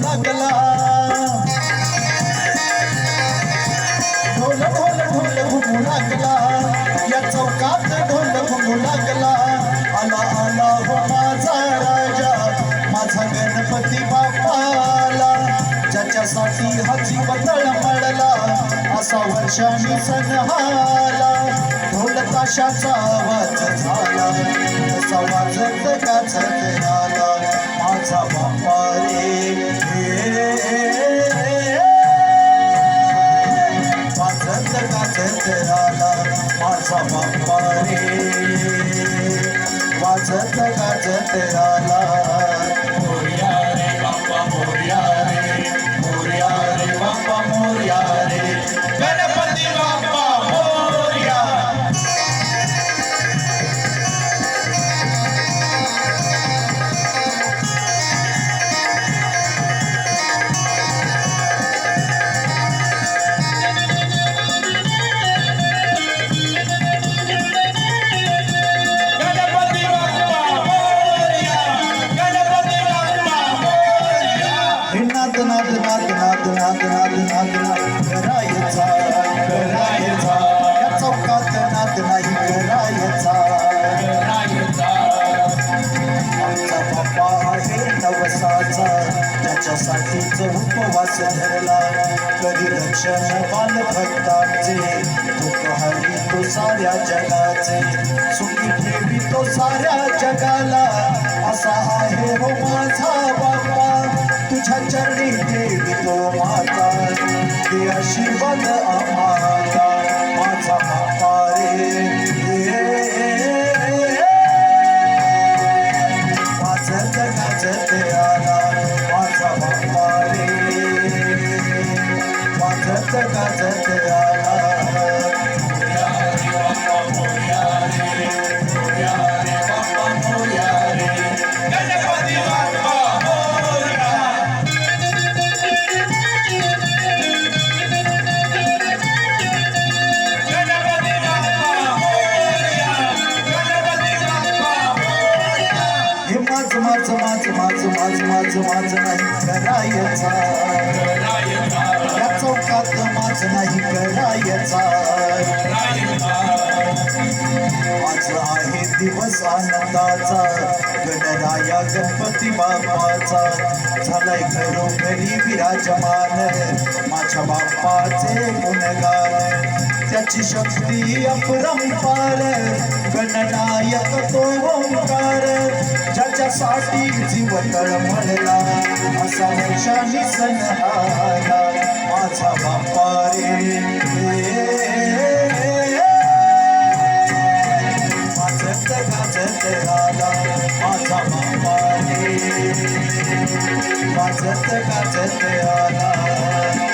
लागला. ढोल ढोल ढोल हुमू लागला. या चौकात ढोल हुमू लागला. आला आला हो माझा राजा. माझा गणपती बाप्पाला. ज्याच्यासाठी हाची जीवतळ पडला. असा वर्षाने सण हाला ढोल ताशाचा आवाज झाला. तसा वाजत गाजत आला वाजत आला माझा बाप्पा रे वाजत गाजत आला मोर्या रे बाप्पा मोर्या रे मोर्या रे बाप्पा मोर्या रे त्याच्यासाठीच उपवास धरला कधी दक्षिण बाल भक्तांचे दुःख हरी तो साऱ्या जगाचे सुखी ठेवी तो साऱ्या जगाला असा आहे हो माझा बाप्पा. तुझ्या चरणी देवी तो माता. दे आशीर्वाद आम्हाला माझा बाप्पा रे. वाजत गाजत आला माझा बाप्पा रे. वाजत गाजत आला माझ माझ माझ माझ माझ माझ माझ नाही करायचा. या चौकात माझ नाही करायचा. आज आहे दिवस आनंदाचा. गणराया गणपती बाप्पाचा. झालाय घरोघरी विराजमान. माझ्या बाप्पाचे गुणगान. त्याची शक्ती अपरंपार. गणनायक तो ज्याच्यासाठी जीव तळमळला असा वर्षाने सण आला. माझा बाप्पा रे. माझत गाजत आला माझा बाप्पा रे. माझत गाजत आला.